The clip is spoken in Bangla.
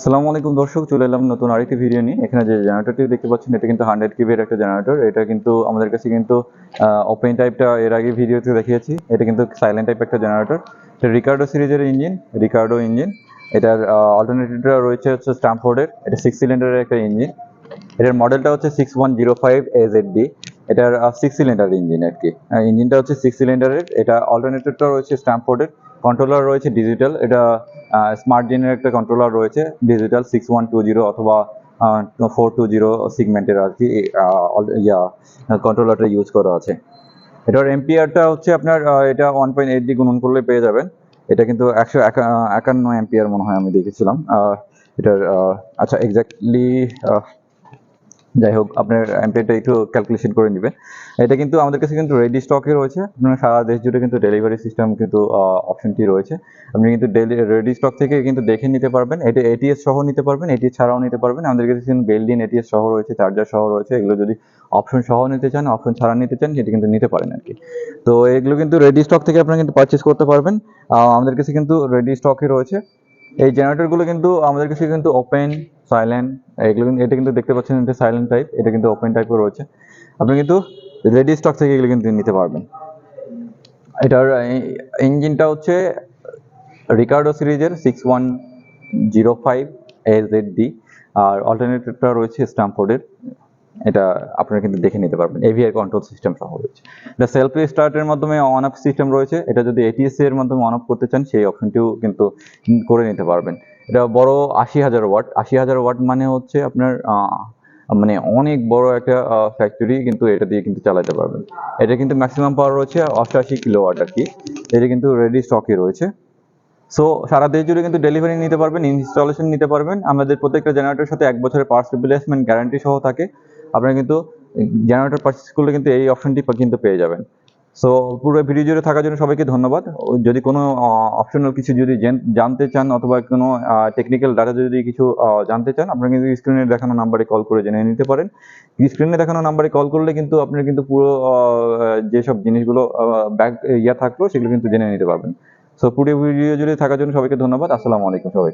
আসসালামু আলাইকুম দর্শক, চলে এলাম নতুন আরেকটি ভিডিও নিয়ে। এখানে যে জেনারেটরটি দেখতে পাচ্ছেন, এটা কিন্তু হান্ড্রেড কিভের একটা জেনারেটর এটা কিন্তু আমাদের কাছে কিন্তু ওপেন টাইপটা এর আগে ভিডিওতে দেখিয়েছি। এটা কিন্তু সাইলেন্ট টাইপ একটা জেনারেটর এটা রিকার্ডো সিরিজের ইঞ্জিন রিকার্ডো ইঞ্জিন এটার অল্টারনেটিভটা রয়েছে হচ্ছে স্ট্যামফোর্ডের এটা সিক্স সিলিন্ডারের একটা ইঞ্জিন এটার মডেলটা হচ্ছে six one zero five AZ D এটার সিক্স সিলিন্ডার ইঞ্জিন আর কি। ইঞ্জিনটা হচ্ছে সিক্স সিলিন্ডারের এটা অল্টারনেটরটা রয়েছে স্ট্যামফোর্ডের কন্ট্রোলার রয়েছে ডিজিটাল এটা স্মার্ট জেনের একটা কন্ট্রোলার রয়েছে digital six one two zero অথবা ফোর টু জিরো সিগমেন্টের আর কি ইয়া কন্ট্রোলারটা ইউজ করা আছে। এটার এম্পিয়ারটা হচ্ছে আপনার এটা ওয়ান পয়েন্ট এইট ডি গুণন করলে পেয়ে যাবেন। এটা কিন্তু একশো একা- একান্ন এম্পিয়ার মনে হয় আমি দেখেছিলাম। এটার আচ্ছা এক্স্যাক্টলি যাই হোক, আপনার এমপিটা একটু ক্যালকুলেশন করে নেবেন। এটা কিন্তু আমাদের কাছে কিন্তু রেডি স্টকে রয়েছে। আপনার সারা দেশ জুড়ে কিন্তু ডেলিভারি সিস্টেম কিন্তু অপশনটি রয়েছে। আপনি কিন্তু রেডি স্টক থেকে কিন্তু দেখে নিতে পারবেন। এটা এটিএস সহ নিতে পারবেন এটিএস ছাড়াও নিতে পারবেন। আমাদের কাছে কিন্তু বেলডিন এটিএস সহ রয়েছে চার্জার সহ রয়েছে। এগুলো যদি অপশন সহ নিতে চান অপশন ছাড়া নিতে চান, সেটা কিন্তু নিতে পারেন আর কি তো এগুলো কিন্তু রেডি স্টক থেকে আপনারা কিন্তু পারচেস করতে পারবেন। আমাদের কাছে কিন্তু রেডি স্টকে রয়েছে। এই জেনারেটরগুলো কিন্তু আমাদের কাছে কিন্তু ওপেন সাইলেন্ট এগুলো কিন্তু, এটা কিন্তু দেখতে পাচ্ছেন এটা সাইলেন্ট টাইপ এটা কিন্তু ওপেন টাইপও রয়েছে। আপনি কিন্তু রেডি স্টক থেকে এগুলো কিন্তু নিতে পারবেন। এটার ইঞ্জিনটা হচ্ছে রিকার্ডো সিরিজের six one zero five AZ D আর অল্টারনেটিভটা রয়েছে স্ট্যামফোর্ডের এটা আপনারা কিন্তু দেখে নিতে পারবেন। এভিআর কন্ট্রোল সিস্টেম সহ রয়েছে। এটা সেলফ স্টার্টের মাধ্যমে অন অফ সিস্টেম রয়েছে। এটা যদি এটিএস এর মাধ্যমে অন অফ করতে চান, সেই অপশনটিও কিন্তু করে নিতে পারবেন। এটা বড় আশি হাজার ওয়াট। আশি হাজার ওয়াট মানে হচ্ছে আপনার মানে অনেক বড় একটা ফ্যাক্টরি কিন্তু এটা দিয়ে কিন্তু চালাতে পারবেন। এটা কিন্তু ম্যাক্সিমাম পাওয়ার রয়েছে অষ্টআশি কিলো ওয়াট আর কি এটা কিন্তু রেডি স্টকে রয়েছে। সো সারা দেশ জুড়ে কিন্তু ডেলিভারি নিতে পারবেন ইনস্টলেশন নিতে পারবেন। আমাদের প্রত্যেকটা জেনারেটরের সাথে এক বছরের পার্টস রিপ্লেসমেন্ট গ্যারান্টি সহ থাকে। আপনারা কিন্তু জেনারেটর পারচেস করলে কিন্তু এই অপশনটি কিন্তু পেয়ে যাবেন। সো পুরো ভিডিও জুড়ে থাকার জন্য সবাইকে ধন্যবাদ। যদি কোনো অপশনাল কিছু যদি জানতে চান অথবা কোনো টেকনিক্যাল ডাটা যদি কিছু জানতে চান, আপনারা কিন্তু স্ক্রিনে দেখানো নাম্বারে কল করে জেনে নিতে পারেন। স্ক্রিনে দেখানো নাম্বারে কল করলে কিন্তু আপনারা কিন্তু পুরো যেসব জিনিসগুলো ব্যাক ইয়া থাকল, সেগুলো কিন্তু জেনে নিতে পারবেন। সো পুরো ভিডিও জুড়ে থাকার জন্য সবাইকে ধন্যবাদ। আসসালামু আলাইকুম সবাই